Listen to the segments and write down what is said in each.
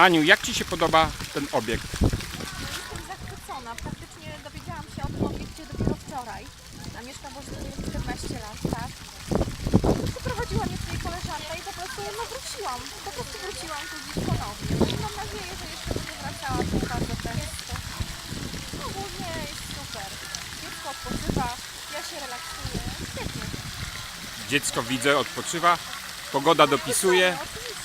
Aniu, jak Ci się podoba ten obiekt? Jestem zachwycona. Praktycznie dowiedziałam się o tym obiekcie dopiero wczoraj. A mieszkam w Olsztynie już 14 lat, tak? Przyprowadziła mnie tutaj koleżanka i po prostu no, wróciłam. Po prostu wróciłam tu dziś ponownie. No i mam nadzieję, że jeszcze będę wracała tu bardzo często. No, ogólnie jest super. Dziecko odpoczywa, ja się relaksuję. Świetnie. Dziecko widzę, odpoczywa, pogoda dopisuje,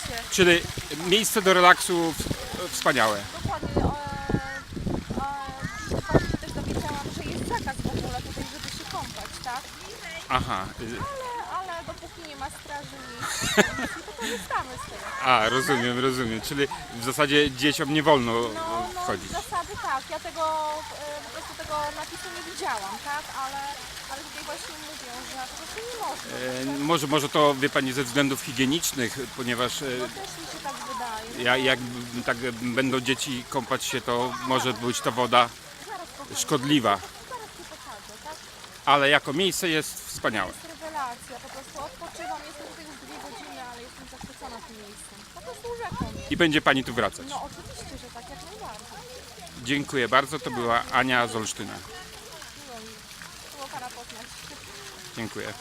Oczywiście. czyli miejsce do relaksu w- wspaniałe. Dokładnie. E, e, właśnie się też dowiedziałam, że jest zakaz w ogóle tutaj, żeby się kąpać, tak? Aha, y, Ale, ale dopóki nie ma straży to korzystamy z tego. a rozumiem, rozumiem, czyli w zasadzie dzieciom nie wolno No, no wchodzić. zasady tak. Ja tego e, po prostu tego napisu nie widziałam, tak? Ale, ale tutaj właśnie mówią, że po prostu nie można. E, Może, może to wie Pani ze względów higienicznych, ponieważ e, No też mi się tak wydaje. ja, jak tak będą dzieci kąpać się, to może być to woda Zaraz pokażę. szkodliwa, Zaraz Ci pokażę, tak? ale jako miejsce jest wspaniałe. To jest rewelacja. Po prostu odpoczywam. Jestem tutaj już dwie godziny, ale jestem zachwycona tym miejscem. Po prostu mnie. I będzie Pani tu wracać. No oczywiście, że tak, jak najbardziej. Dziękuję bardzo, to była Ania z Olsztyna. Miło mi. Było Pana poznać. Dziękuję.